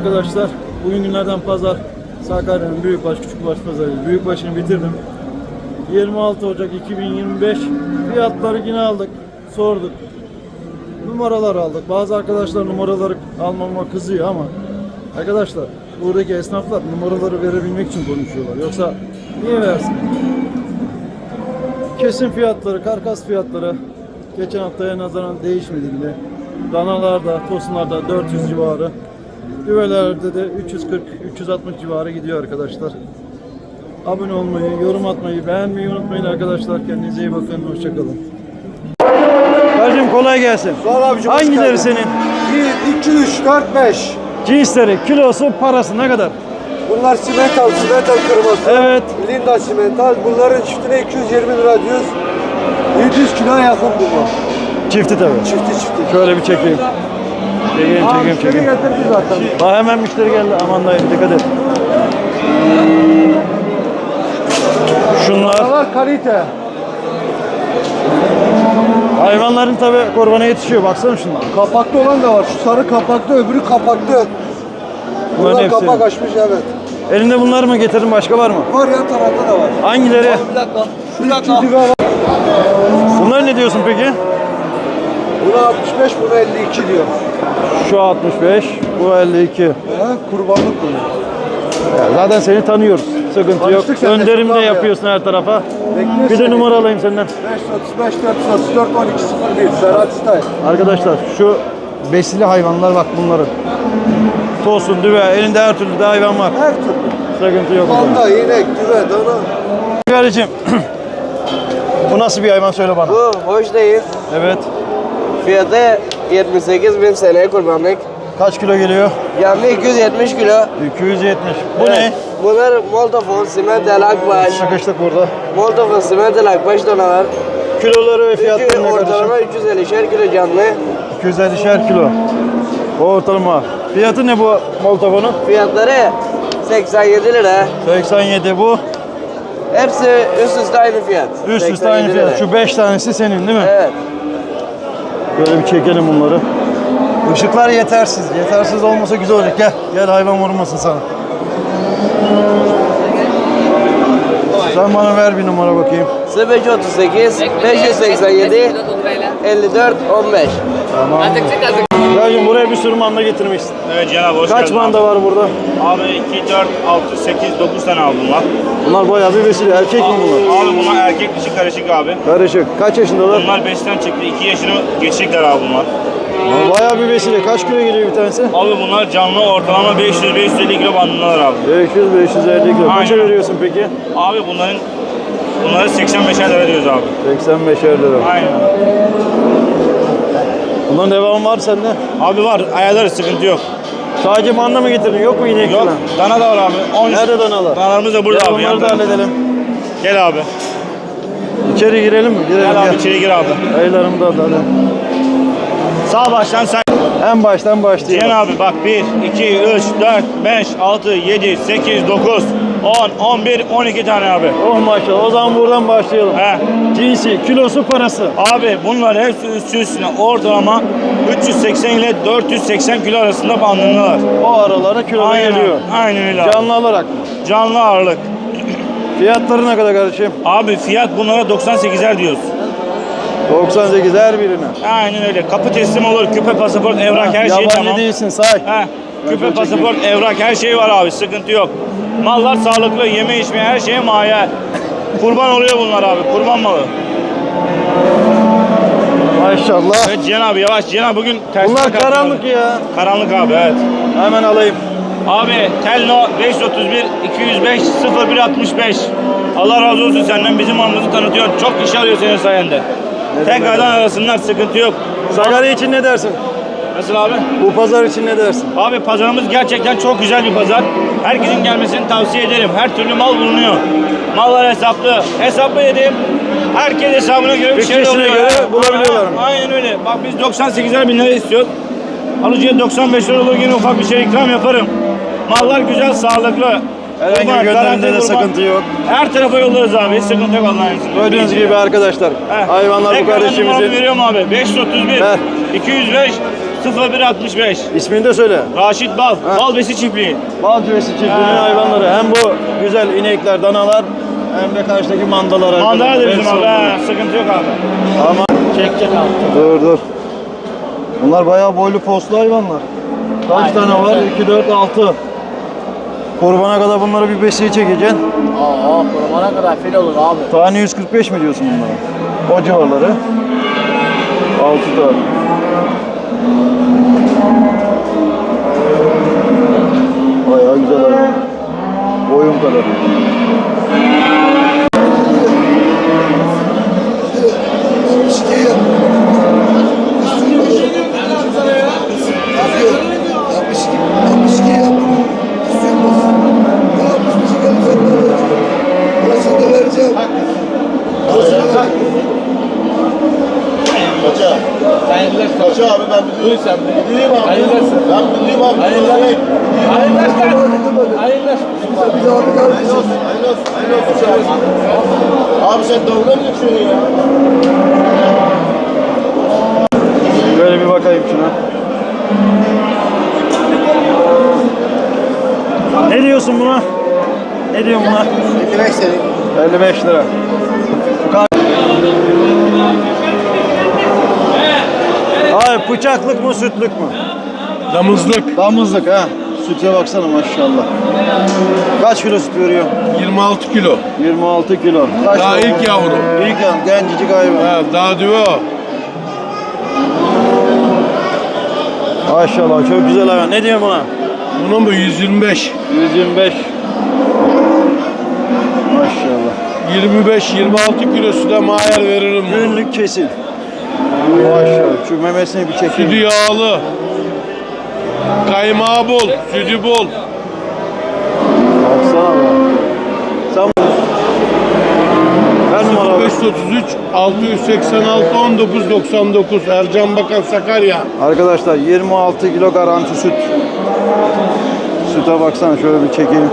Arkadaşlar, bugün günlerden pazar. Sakarya'nın Büyükbaş Küçükbaş pazarı. Büyükbaşını bitirdim. 26 Ocak 2025 fiyatları yine aldık, sorduk. Numaralar aldık. Bazı arkadaşlar numaraları almama kızıyor ama arkadaşlar buradaki esnaflar numaraları verebilmek için konuşuyorlar. Yoksa niye versin? Kesim fiyatları, karkas fiyatları geçen haftaya nazaran değişmedi bile. Danalarda, tosunlarda 400 civarı. Düvelerde de 340-360 civarı gidiyor arkadaşlar. Abone olmayı, yorum atmayı, beğenmeyi unutmayın arkadaşlar. Kendinize iyi bakın. Hoşçakalın. Kardeşim kolay gelsin. Sağ ol abicim, Hangileri senin? 1, 2, 3, 4, 5. Cinsleri, kilosu, parası ne kadar? Bunlar simental, simental kırması. Evet. Linda simental. Bunların çiftine 220 lira diyoruz. 700 kilo yakın bunlar. Çifti tabii. Çifti çifti. Şöyle bir çekeyim. Çekeyim, çekeyim, çekeyim. getirdi zaten. Bak hemen müşteri geldi. Aman dayım dikkat et. Şunlar Bunlar kalite. hayvanların tabi kurbana yetişiyor. Baksana şunlar. Kapaklı olan da var. Şu sarı kapaklı, öbürü kapaklı. Bunlar hepsi. kapak açmış evet. Elinde bunlar mı getirdin başka var mı? Var yan tarafta da var. Hangileri? Bir dakika. Bir dakika. Var. Bunlar ne diyorsun peki? Buna 65, buna 52 diyor. Şu 65, bu 52. He, kurbanlık bu. Ya zaten seni tanıyoruz. Sıkıntı yok. Seninle, Gönderim çok de ya. yapıyorsun her tarafa. Bekliyor Bir de seni. numara alayım senden. 535, 434, 12 01. Serhat İstay. Arkadaşlar şu besili hayvanlar bak bunların. Tosun, düve, elinde her türlü de hayvan var. Her türlü. Sıkıntı yok. Manda, inek, düve, dana. Kardeşim. bu nasıl bir hayvan söyle bana. Bu hoş değil. Evet. Fiyatı 78 bin seneye kurbanlık. Kaç kilo geliyor? Yanlı 270 kilo. 270. Bu Evet. Bunlar Moldofon, Simentel, Akbaş. ne? Sıkıştık burada. Moldofon, Simentel, Akbaş donalar. Kiloları ve fiyatları ne ortalama kardeşim? 350'şer kilo canlı. 250'şer kilo. O ortalama. Fiyatı ne bu Moltofon'un? Fiyatları 87 lira. 87 bu. Hepsi üst üste aynı fiyat. Üst üste 87 aynı fiyat. lira. Şu 5 tanesi senin değil mi? Evet. Böyle bir çekelim bunları. Işıklar yetersiz. Yetersiz olmasa güzel olacak. Gel. Gel hayvan vurmasın sana. Sen bana ver bir numara bakayım. 0538 587 54 15. Tamam. Kardeşim buraya bir sürü manda getirmişsin. Evet Cenab hoş Kaç geldin manda var burada? Abi 2, 4, 6, 8, 9 tane aldım var. Bunlar bayağı bir vesile. Erkek mi bunlar? Abi bunlar erkek dişi karışık abi. Karışık. Kaç yaşındalar? Bunlar 5'ten çıktı. 2 yaşını geçecekler abi bunlar. Bayağı bir vesile. Kaç kilo geliyor bir tanesi? Abi bunlar canlı ortalama 500-550 kilo bandındalar abi. 500-550 kilo. Kaça Aynen. veriyorsun peki? Abi bunların bunları 85'er lira diyoruz abi. 85 lira. Aynen. Bunların devamı var sende. Abi var ayarları sıkıntı yok. Sadece manda mı getirdin? Yok mu inek Yok falan? dana da var abi. 13 Nerede danalar? Danalarımız da burada Gel abi. onları da yanında. halledelim. Gel abi. İçeri girelim mi? Girelim Gel abi içeri gir abi. Ayılarımı da alalım. Sağ baştan say. En baştan başlayalım. Cihan abi bak 1, 2, 3, 4, 5, 6, 7, 8, 9, 10, 11, 12 tane abi. Oh maşallah. O zaman buradan başlayalım. He. Cinsi, kilosu, parası. Abi bunlar hepsi üstü üstüne ortalama 380 ile 480 kilo arasında bandındalar. O aralara kilo Aynen geliyor. Aynen öyle abi. Canlı alarak. Canlı ağırlık. Fiyatları ne kadar kardeşim? Abi fiyat bunlara 98'er diyoruz. 98 her birine. Aynen öyle. Kapı teslim olur. Küpe, pasaport, evrak her şey Yabancı tamam. değilsin say. He. Küpe, pasaport, evrak her şey var abi. Sıkıntı yok. Mallar sağlıklı. Yeme içme her şeye maya. Kurban oluyor bunlar abi. Kurban malı. Maşallah. Evet Cihan abi yavaş. Cihan abi bugün ters Bunlar karanlık ya. Karanlık abi evet. Hemen alayım. Abi Telno 531 205 0165. Allah razı olsun senden bizim malımızı tanıtıyor. Çok iş alıyor senin sayende. Tekrardan arasınlar sıkıntı yok. Sakarya için ne dersin? Nasıl abi? Bu pazar için ne dersin? Abi pazarımız gerçekten çok güzel bir pazar. Herkesin gelmesini tavsiye ederim. Her türlü mal bulunuyor. Mallar hesaplı. Hesaplı dedim. Herkes hesabına göre bir şey oluyor. göre ya. bulabiliyorlar mı? Aynen öyle. Bak biz 98'er bin lira istiyoruz. Alıcıya 95 lira olur yine ufak bir şey ikram yaparım. Mallar güzel, sağlıklı. Herhangi bir gönderimde de sıkıntı yok. Her tarafa yollarız abi. Hiç sıkıntı yok Allah'ın izniyle. Gördüğünüz gibi arkadaşlar Heh. hayvanlar bu Tekrardan numaramı kardeşimizin veriyorum abi. 531 Ver. 205 0165. İsmini de söyle. Raşit Bal. Bal besi çiftliği. Bal tüvesi çiftliğinin hayvanları. Hem bu güzel inekler, danalar hem de karşıdaki mandalar. Mandala da arkadaşlar. bizim Hepsi abi. onlar. ha, Sıkıntı yok abi. Ama Çek çek abi. dur dur. Bunlar bayağı boylu postlu hayvanlar. Kaç tane var? 2, 4, 6. Kurbana kadar bunları bir besiye çekeceksin. Aa, kurbana kadar fil olur abi. Tane 145 mi diyorsun bunlara? O civarları. 6 tane. Bayağı güzel hayvan. Boyum kadar. Damızlık. Damızlık ha. Süte baksana maşallah. Kaç kilo süt veriyor? 26 kilo. 26 kilo. Kaç Daha yavru? ilk yavru. İlk yavru. Gencecik hayvan. Ha, daha o. Maşallah çok güzel hayvan. Ne diyor buna? Bunun bu 125. 125. Maşallah. 25-26 kilosu da mahir veririm. Günlük kesin. Maşallah. Şu memesini bir Sütü çekeyim. yağlı. Kaymağı bol, sütü bol. Baksana be. Sen Ver numara. 533 686 1999 Ercan Bakan Sakarya. Arkadaşlar 26 kilo garanti süt. Süte baksana şöyle bir çekeyim.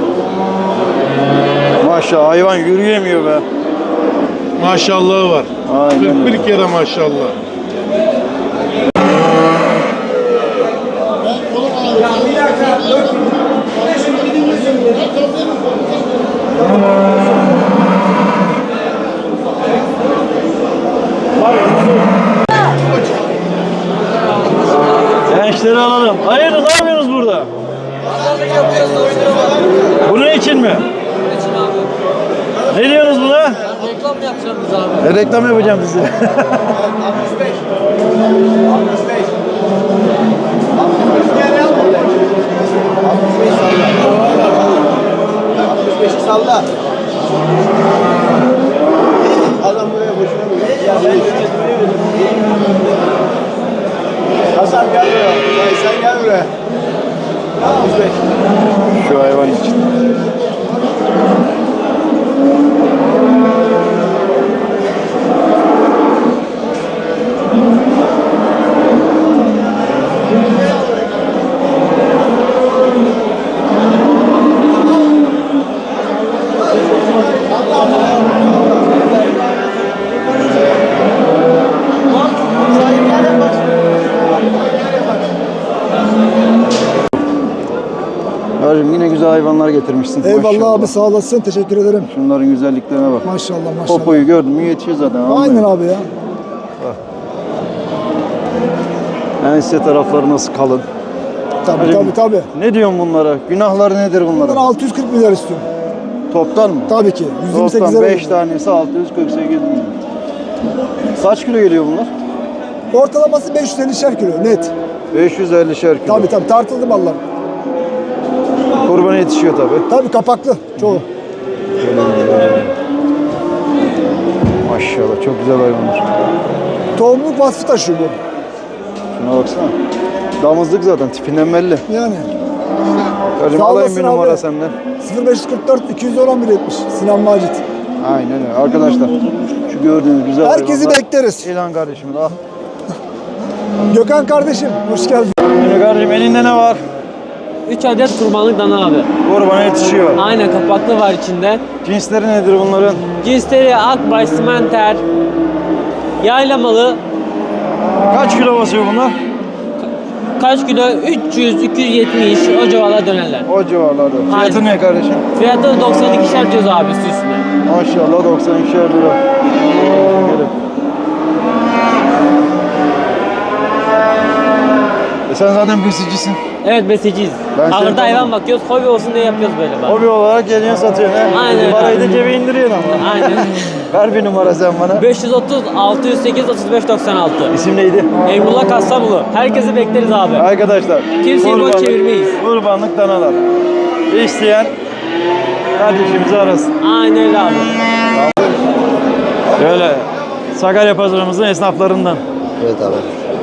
Maşallah hayvan yürüyemiyor be. Maşallahı var. Aynen 41 kere maşallah. Gençleri alalım. Hayırdır ne yapıyorsunuz burada? Bunun için mi? Ne diyorsunuz buna? Reklam yapacağız reklam yapacağım size. Adam buraya boşuna mı Hasan gel buraya. Sen gel buraya. Şu hayvan için. Getirmişsin. Eyvallah Maşallah. abi sağ olasın. Teşekkür ederim. Şunların güzelliklerine bak. Maşallah maşallah. Popoyu gördün mü yetiyor zaten. Aynen abi ya. Ense tarafları nasıl kalın. Tabii Hacım, tabii tabii. Ne diyorsun bunlara? Günahları nedir Ben bunların? 640 milyar istiyorum. Toptan mı? Tabii ki. 128 Toptan lira. 5 tanesi 648 milyon. Kaç kilo geliyor bunlar? Ortalaması 550'şer kilo net. 550'şer kilo. Tabii tabii tartıldı mallar. Kurbana yetişiyor tabii. Tabii kapaklı çoğu. Maşallah çok güzel hayvanlar. Tohumluk vasfı taşıyor bu. Şuna baksana. Damızlık zaten tipinden belli. Yani. Hacım Sağ alayım olasın bir numara abi. senden. 0544 211 70. Sinan Macit. Aynen öyle. Arkadaşlar şu gördüğünüz güzel Herkesi hayvanlar. bekleriz. İlhan kardeşim al. Gökhan kardeşim hoş geldin. Şimdi kardeşim elinde ne var? 3 adet kurbanlık dana abi. Kurbana yetişiyor. Aynen kapaklı var içinde. Cinsleri nedir bunların? Cinsleri akbaş, simenter, yaylamalı. Kaç kilo basıyor bunlar? kaç kilo? 300, 270 o civarlara dönerler. O civarlarda. Fiyatı Aynen. ne kardeşim? Fiyatı da 92'şer diyoruz abi üstü üstüne. Maşallah 92'şer lira. Gelin. E sen zaten besicisin. Evet besiciyiz. Ben Ahırda seni hayvan bakıyoruz. Hobi olsun diye yapıyoruz böyle bak. Hobi olarak geliyorsun satıyorsun he? Aynen. Parayı da cebe indiriyorsun ama. Aynen. Ver bir numara sen bana. 530 608 35 96. İsim neydi? Emrullah Kastamonu. Herkesi bekleriz abi. Arkadaşlar. Kimseyi boş çevirmeyiz. Kurbanlık danalar. İsteyen kardeşimizi arasın. Aynen öyle abi. Böyle Sakarya pazarımızın esnaflarından. Evet abi.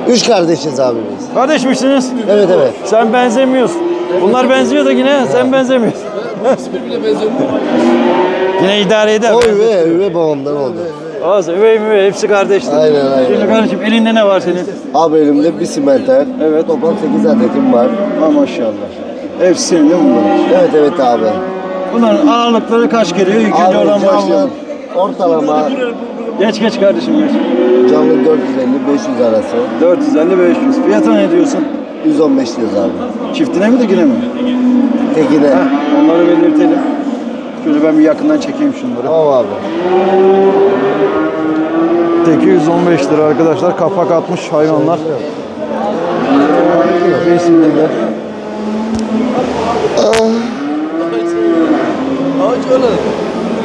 Üç kardeşiz abi biz. Kardeşmişsiniz. Evet evet. Sen benzemiyorsun. Bunlar benziyor da yine sen benzemiyorsun. yine idare eder. O üve, üve babamdan oldu. Olsun üvey müvey hepsi kardeştir. Aynen, aynen. Şimdi kardeşim elinde ne var senin? Abi elimde bir simenter. Evet. Toplam 8 adetim var. Ha maşallah. Hepsi senin değil mi bunlar? Evet evet abi. Bunların ağırlıkları kaç geliyor? İlk önce Abi oradan canlı başlayalım. ortalama Geç geç kardeşim geç. canlı 450-500 arası. 450-500. Fiyatı ne diyorsun? 115 diyoruz abi. Çiftine mi dikine mi? Tekine. Heh, onları belirtelim. Şöyle ben bir yakından çekeyim şunları. Tamam abi. Teki 115 lira arkadaşlar. Kapak atmış hayvanlar. Resimleri.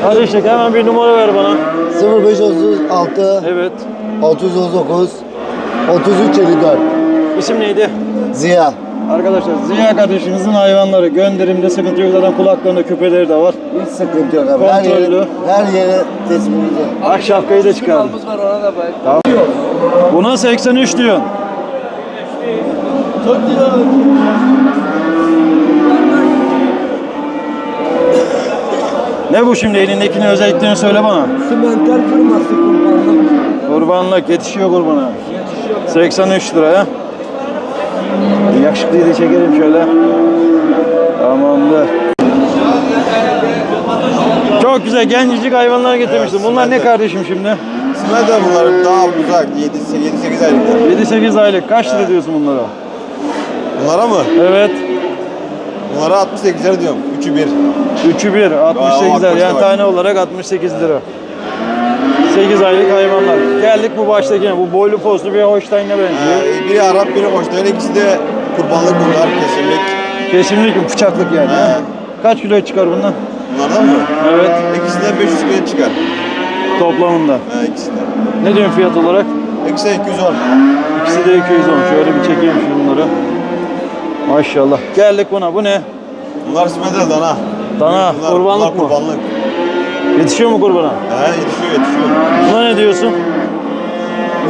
Hadi işte hemen bir numara ver bana. 0536 Evet. 639 3354 İsim neydi? Ziya. Arkadaşlar Ziya kardeşimizin hayvanları gönderimde sıkıntı yok zaten kulaklarında küpeleri de var. Hiç sıkıntı yok abi. Her Kontrollü. yere, her yere teslimimiz var. Ak şapkayı da çıkardım. var ona da bak. Tamam. Buna 83 diyor. Ne bu şimdi elindekinin özelliklerini söyle bana. Simenter firması kurbanlık. Kurbanlık yetişiyor kurbana. 83 lira ya. Yakışıklıyı da çekelim şöyle. Tamamdır. Çok güzel gencecik hayvanlar getirmiştim. Bunlar ne kardeşim şimdi? İsmet de bunlar daha uzak. 7-8 aylıklar. 7-8 aylık. Kaç lira diyorsun bunlara? Bunlara mı? Evet. Bunlara 68 lira diyorum. Üçü bir. Üçü bir, 68 lira. 60 Yani tane olarak 68 lira. 8 aylık hayvanlar. Geldik bu baştakine. Bu boylu postlu bir Holstein'e benziyor. Ee, biri Arap, biri Hoştayın. İkisi de kurbanlık bunlar kesinlik. Kesimlik mi? Bıçaklık yani. He. Kaç kilo çıkar bundan? Bunlardan mı? Evet. İkisinden 500 kilo çıkar. Toplamında. He, ikisinden. Ne diyorsun fiyat olarak? İkisi de 210. İkisi de 210. Şöyle bir çekeyim şunları. Maşallah. Geldik buna. Bu ne? Bunlar İsmet'e dana. Dana, Bunlar, kurbanlık bunlar mı? kurbanlık. Yetişiyor mu kurbana? He, yetişiyor yetişiyor. Buna ne diyorsun?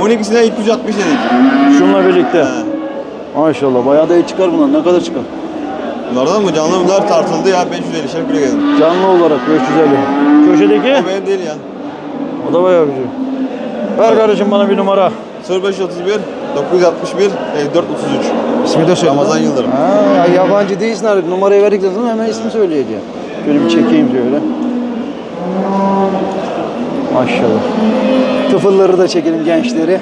Bunun ikisine 260 dedik. Şununla birlikte. He. Maşallah. Bayağı da iyi çıkar bunlar. Ne kadar çıkar? Bunlardan mı? Canlı bunlar tartıldı ya 550 şer kilo geldi. Canlı olarak 550. Köşedeki? O benim değil ya. O da bayağı bir şey. Ver kardeşim bana bir numara. 0531 961 5433. İsmi de söyle. Ramazan Yıldırım. Ha, yabancı değilsin abi. Numarayı verdikten sonra hemen ismi söyleyeceğim. Şöyle bir çekeyim şöyle. Maşallah. Tıfılları da çekelim gençleri.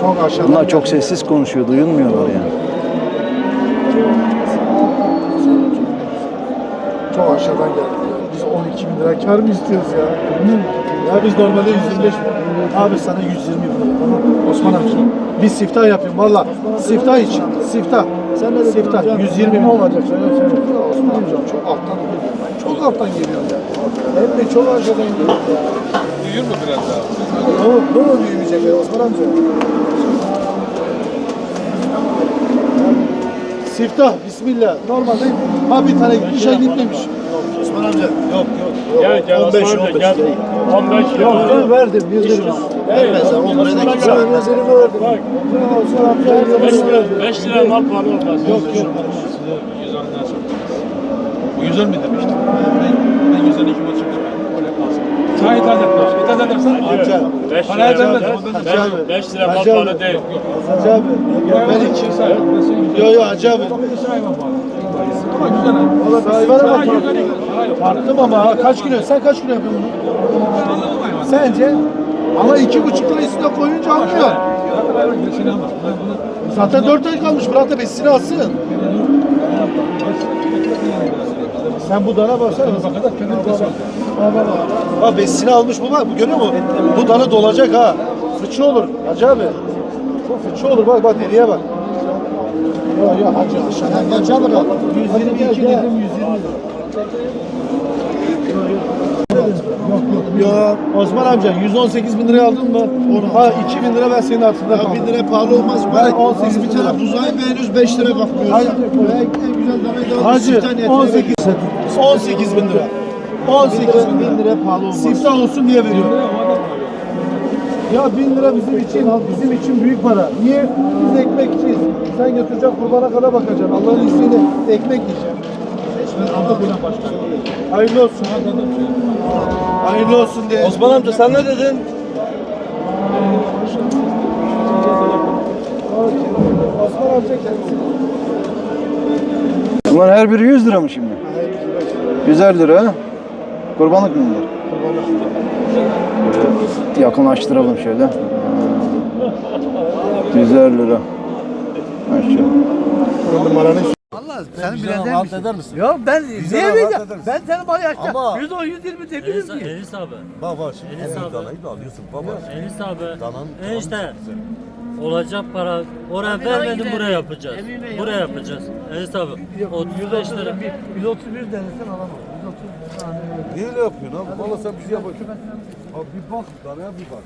Çok aşağıdan Bunlar çok sessiz konuşuyor, duyulmuyorlar yani. Çok aşağıdan geldi. Biz 12 bin lira kar mı istiyoruz ya? Ya biz normalde 125 Abi sana 120 bin lira tamam? Osman amca. Biz siftah yapıyorum valla. Siftah için. Siftah. Sen ne Siftah. 120 bin olacak. Söyle söyle. Osman amca çok alttan geliyor. Çok alttan geliyor ya. Hem de çok aşağıdan geliyor. Büyür mü biraz daha? Bu mu büyümeyecek ya Osman amca? Siftah, bismillah. Normalde ha bir tane gitmiş, ha gitmemiş. Osman amca, yok yok. Gel gel 15, Osman amca gel. 15 Yok ben verdim, bildirim. Vermez sen, 10 liraya da kimse vermez. Seni verdim. Bak. Osman amca 5 lira, 5 lira mal var olmaz. Yok yok. Bu 110 bin demiştim. Ben, ben 112 buçuk dedim. Öyle kalsın. Çay ithal etmez. İthal edersen Amca. 5 Parayı lira. vermedim. 5 lira mal Hacı abi. para değil. Hacı abi. Ben iki. Yok yok Hacı abi. Ama güzel ha. Valla hayvana bak. Tarttım ama ha, kaç kilo? Sen kaç kilo yapıyorsun bunu? Sence? Ama iki buçuk lira üstüne koyunca almıyor. Zaten dört ay kalmış. Bırak da besini alsın. Sen bu dana baksana. Bak kadar sor. Ha besini almış bu bak. Bu görüyor musun? Bu dana dolacak ha. Fıçı olur. Hacı abi. Bu fıçı olur. Bak bak deriye bak. Ya ya hacı aşağıdan gel canım bak. 122 dedim 120 lira. Ya Osman amca 118 bin liraya aldın mı? Ha 2 bin lira ben senin altında kaldım. 1000 lira pahalı olmaz. Ben 18 bin lira buzağı beğeniyoruz 5 lira bakmıyoruz. Hayır. Güzel Hacı 18 18 bin lira. 18 bin lira pahalı olmaz. Siftah olsun diye veriyorum. Ya bin lira bizim için, bizim için büyük para. Niye? Biz ekmekçiyiz. Sen götüreceksin kurbana kadar bakacaksın. Allah'ın izniyle ekmek yiyeceksin. Hayırlı olsun. Hayırlı olsun diye. Osman amca sen ne dedin? Osman amca kendisi. Bunlar her biri 100 lira mı şimdi? 100 lira ha? Kurbanlık mı bunlar? Şöyle yakınlaştıralım şöyle. 100 lira. Maşallah. Numaranı Sen bilezer misin? eder misin? Yok ben niye rahat vereceğim? edersin. Ben senin bana yaşayacağım. Ama- 110 120 demiyorum ki. Enis abi. Baba şimdi Enes en abi. danayı da alıyorsun baba. Enis abi. Dananın- Enişte. Olacak para oraya vermedim buraya yapacağız. Buraya yapacağız. Enis abi. 35 lira. 131 denesen alamam. 130 Niye öyle yapıyorsun abi? Valla sen bir şey yapıyorsun. Abi bir bak, danaya bir bak.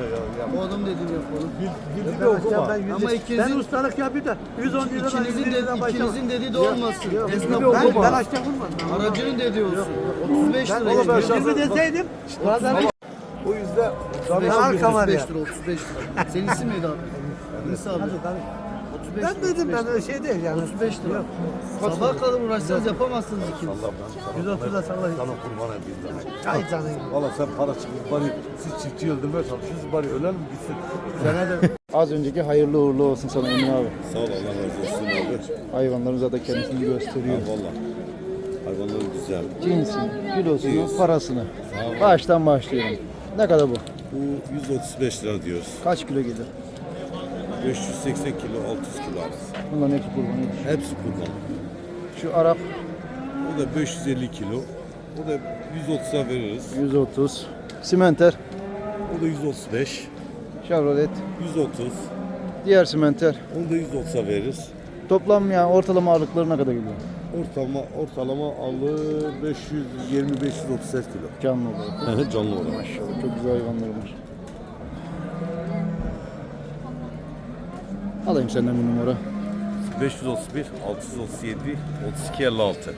Ya, ya, Oğlum dedim yok oğlum. bil, bildi de okuma. Ben, Ama ikinizin, ben ustalık yapayım da 110 liradan İkinizin, 100 de, ikinizin dediği de olmasın. Esnaf Ben, okuma. ben aşağı vurmadım. Aracının dediği olsun. 35 lira. Ben, ben 120 deseydim. Bazen O yüzden Ben arkam var ya. 35 lira 35 lira. Senin isim neydi abi? Enis abi. 35 Ben dedim ben öyle şey değil yani. 35 lira. Sabah kadar uğraşsanız yapamazsınız ikiniz. Allah ben sana, 130 da sallayın. sana kurban edeyim danayı. Ay canım. Valla sen para çıkıp bari siz çiftçi öldürmeye çalışıyorsunuz bari ölelim gitsin. Sana de Az önceki hayırlı uğurlu olsun sana Emin abi. Sağ ol Allah razı olsun abi. Hayvanların zaten kendisini gösteriyor. Ha, Valla. Hayvanlar güzel. Cinsini, kilosunu, parasını. Baştan başlayalım. Ne kadar bu? Bu 135 lira diyoruz. Kaç kilo gelir? 580 kilo 600 kilo arası. Bunların hepsi kurbanı. Hepsi kurban. Şu Arap O da 550 kilo. O da 130'a veririz. 130. Simenter, O da 135. Chevrolet, 130. diğer simenter. Onu da 130'a veririz. Toplam yani ortalama ağırlıkları ne kadar geliyor? Ortalama ortalama alı 520 530 kilo. Canlı olarak. Evet canlı olarak. Maşallah çok güzel hayvanlarım Alayım senden bir numara. 531 637 32 56.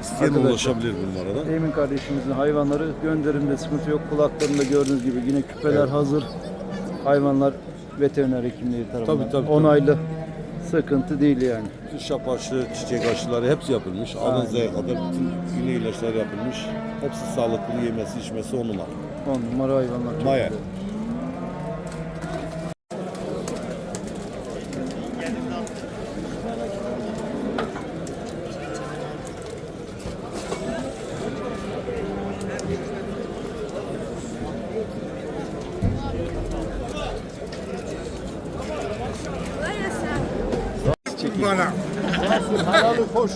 İsteyen Arkadaşlar. ulaşabilir bu numaradan. Emin kardeşimizin hayvanları gönderimde sıkıntı yok. Kulaklarında gördüğünüz gibi yine küpeler hazır. Hayvanlar veteriner hekimliği tarafından Tabii, tabii, tabii. onaylı. Sıkıntı değil yani. Bütün şap aşı, çiçek aşıları hepsi yapılmış. Adanza'ya kadar bütün iğne ilaçlar yapılmış. Hepsi sağlıklı yemesi içmesi on numara. 10 numara hayvanlar. Bayağı. güzel.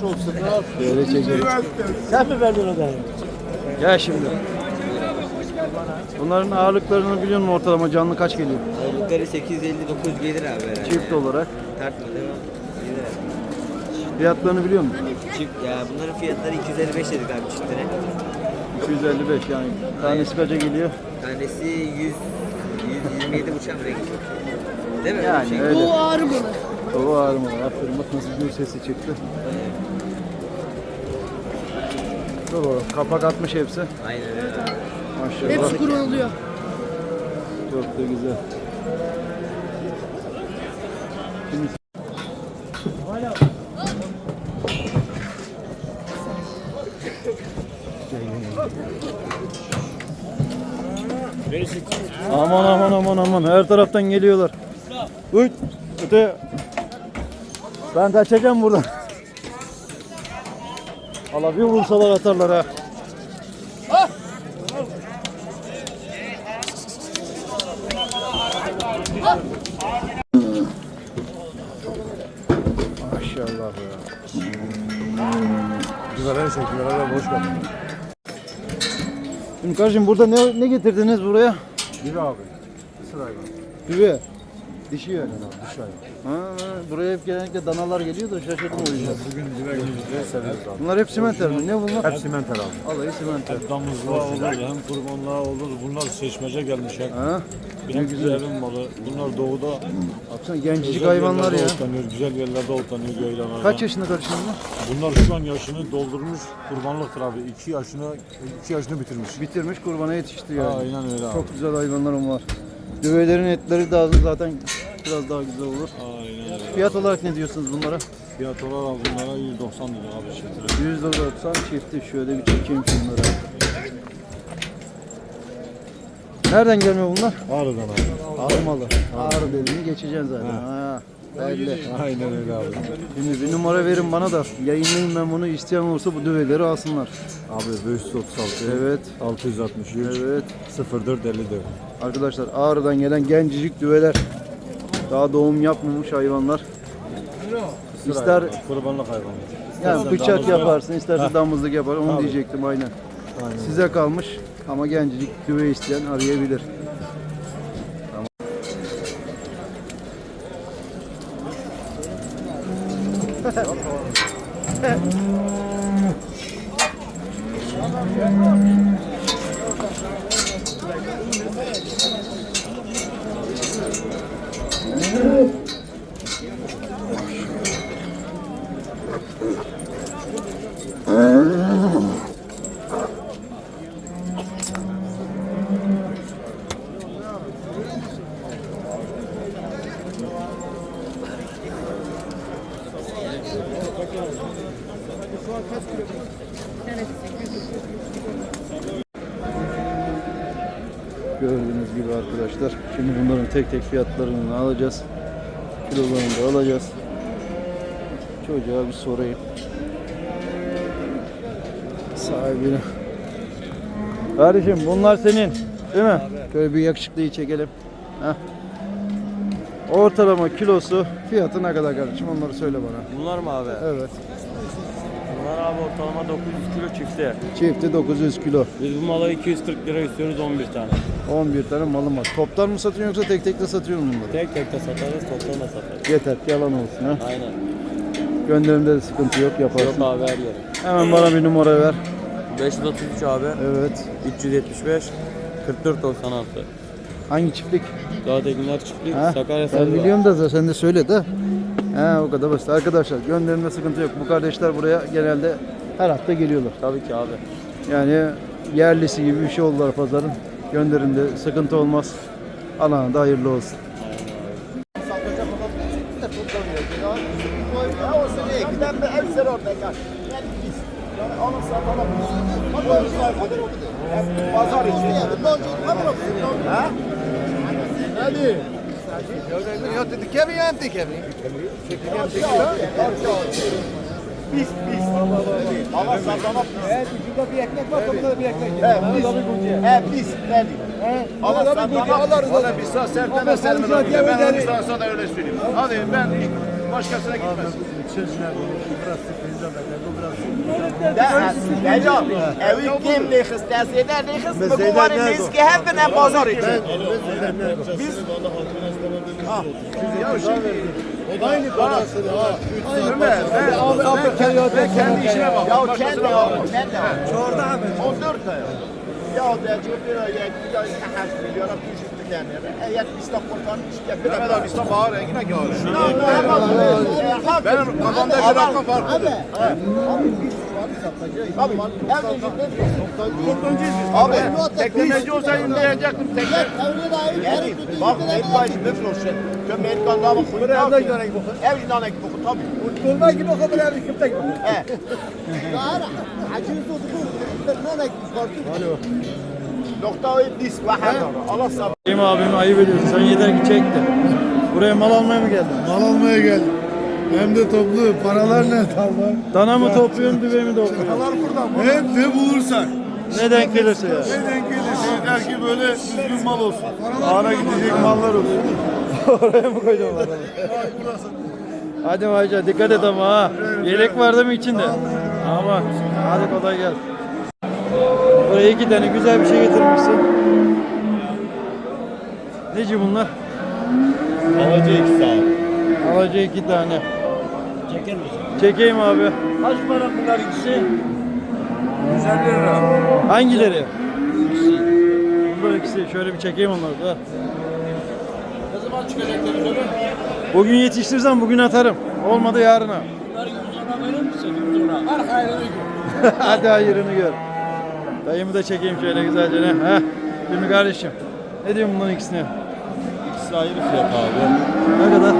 Hoş olsun. Böyle çekelim. Sen mi verdin o da? Gel şimdi. Bunların ağırlıklarını biliyor musun ortalama canlı kaç geliyor? Yukarı 859 gelir abi herhalde. Çift olarak. Tartma devam. Gelir. Fiyatlarını biliyor musun? Çift ya bunların fiyatları 255 dedik abi çiftine. 255 yani. Tanesi kaça geliyor? Tanesi 100 127 uçan renk. Değil mi? Yani Şey- öyle. Bu ağrımalı. O ağrımalı. Aferin bak nasıl gül sesi çıktı. Dur bakalım. Kapak atmış hepsi. Aynen öyle. Maşallah. Hepsi kuruluyor. Çok da güzel. Aman aman aman aman her taraftan geliyorlar. Uy, öte. Ben kaçacağım buradan. Allah bir vursalar atarlar ha. Maşallah ya. Güzel çekiyor. Hadi boş ver. Şimdi kardeşim burada ne, ne getirdiniz buraya? Gibi abi. Sıra hayvan. Düve. Dişi yani. Dışarı. Ha, buraya hep genellikle danalar geliyor da şaşırdım o yüzden. Bugün direkt yüzde seviyoruz abi. Bunlar hep simenter mi? Ne bunlar? Hep simenter abi. Alayı simenter. Damızlığa olur, hem kurbanlığa olur. Bunlar seçmece gelmişler. Ha? Hem güzel evin malı. Bunlar doğuda Baksana gencecik hayvanlar yerlerde ya. Otlanıyor, güzel yerlerde otlanıyor göylanlarda. Kaç yaşında kardeşim bunlar? Bunlar şu an yaşını doldurmuş kurbanlıktır abi. 2 yaşını 2 yaşını bitirmiş. Bitirmiş kurbana yetişti yani. Aynen öyle abi. Çok güzel hayvanlarım var. Düvelerin etleri daha zaten biraz daha güzel olur. Aynen öyle. Fiyat olarak ne diyorsunuz bunlara? Fiyat olarak bunlara 190 lira abi çiftine. 190 çifti. Şöyle bir çekeyim şunları. Nereden gelmiyor bunlar? Ağrı'dan abi. Ağrı malı. Ağrı dediğini geçeceksin zaten. Ha. Belli. Aynen öyle abi. Şimdi bir numara verin bana da yayınlayayım ben bunu. İsteyen olursa bu düveleri alsınlar. Abi 536, Evet. 663, Evet. 0454. Arkadaşlar Ağrı'dan gelen gencecik düveler. Daha doğum yapmamış hayvanlar. İster Kurbanlık hayvanı. yani bıçak yaparsın, isterse damızlık yapar. Onu diyecektim aynen. Aynen. Size kalmış ama gencecik düve isteyen arayabilir. Gördüğünüz gibi arkadaşlar. Şimdi bunların tek tek fiyatlarını alacağız. Kilolarını da alacağız. Çocuğa bir sorayım. Sahibine. Kardeşim bunlar senin. Değil mi? Şöyle bir yakışıklıyı çekelim. Heh. Ortalama kilosu fiyatı ne kadar kardeşim onları söyle bana. Bunlar mı abi? Evet. Ortalama 900 kilo çifte. Çifti 900 kilo. Biz bu mala 240 lira istiyoruz 11 tane. 11 tane malım var. Toptan mı satıyorsun yoksa tek tek de satıyorsun bunları? Tek tek de satarız, toptan da satarız. Yeter yalan olsun ha. Aynen. Gönderimde de sıkıntı yok yaparsın. Yok abi her yere. Hemen bana bir numara ver. 533 abi. Evet. 375 44 96. Hangi çiftlik? Dağtekinler çiftlik Ha? Sakarya Ben Sarıdağ. biliyorum da sen de söyle de. He o kadar basit. Arkadaşlar gönderimde sıkıntı yok. Bu kardeşler buraya genelde her hafta geliyorlar. Tabii ki abi. Yani yerlisi gibi bir şey oldular pazarın. Gönderimde sıkıntı olmaz. Alana da hayırlı olsun. Pazar için. Hadi. Yok dedi kemi yanti kemi. Pis pis. Hava sallama pis. Evet, ucunda bir ekmek var, kapıda bir ekmek. He, pis. He, pis. Ne diyeyim? Hava sallama alırız. Bana bir saat sertene sermem. Ben onu sana sonra öyle söyleyeyim. Hadi ben başkasına gitmez. Necap, evi kim neyhis, tezeyden neyhis, bu kuvarı neyski hep ne pazar için. Biz... Ha, ya şimdi... Aynı. Ömer, ben, abi, abi, ben kendi işime bak. Ya kendi abi, kendi abi. Çorda abi. 14 lira. Ya da çok lira ya, ya 8 milyona küçük bir tane. Eğer İslam kurtarmış ya. Mehmet abi İslam bağır rengine gör. Benim kafamda bir rakam farklı. Abi, abi biz Abi, Abi, teknemeci olsa inleyecektim tekne. Yani, bak, Amerika'yı bir proje. Tüm Amerikan daha bakıyor. Buraya da giderek bakın. Ev giderek bakın, tabii. Kurma gibi bakın, buraya bir kimde gibi. He. Noktayı disk ve her Allah sabır. Benim abim ayıp ediyorsun. Sen yeter ki çek de. Buraya mal almaya mı geldin? Mal almaya geldim. Hem de toplu. Paralar ne Allah? Dana mı topluyorsun, düve mi topluyorsun? Hep ne bulursak. Ne denk gelirse ya. Ne denk gelirse. Yeter ki böyle düzgün mal olsun. Ağına gidecek mallar olsun. Oraya mı koyacağım adamı? Hadi Mayca dikkat et ama ha. Yelek var değil mi içinde? Ama hadi kolay gel. Buraya iki tane güzel bir şey getirmişsin. Neci bunlar? Alaca ikisi abi. Alaca iki tane. Çeker misin? Çekeyim abi. Kaç para bunlar ikisi? 150 lira. Hangileri? Bunlar ikisi. Şöyle bir çekeyim onları da. Ne zaman çıkacak televizyona? Bugün yetiştirsem bugün atarım. Olmadı yarına. Bunları 100 ona verir misin? 100 ona. Her hayrını gör. Hadi hayırını gör. Dayımı da çekeyim şöyle güzelce ne? Heh. Değil mi kardeşim? Ne diyorsun bunların ikisine? İkisi ayrı fiyat abi. Ne kadar?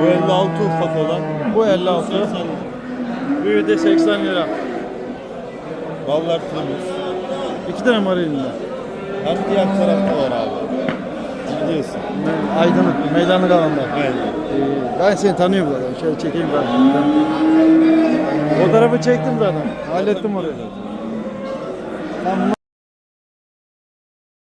Bu 56 ufak olan. Bu 56. 80 lira. Büyüğü de 80 lira. Ballar temiz. İki tane var elinde. Hem diğer tarafta var abi. Biliyorsun. Aydınlık, meydanlık alanda. Aynen. Ee, ben seni tanıyorum zaten. Şöyle çekeyim ben. Fotoğrafı çektim zaten. Hallettim orayı. Tamam.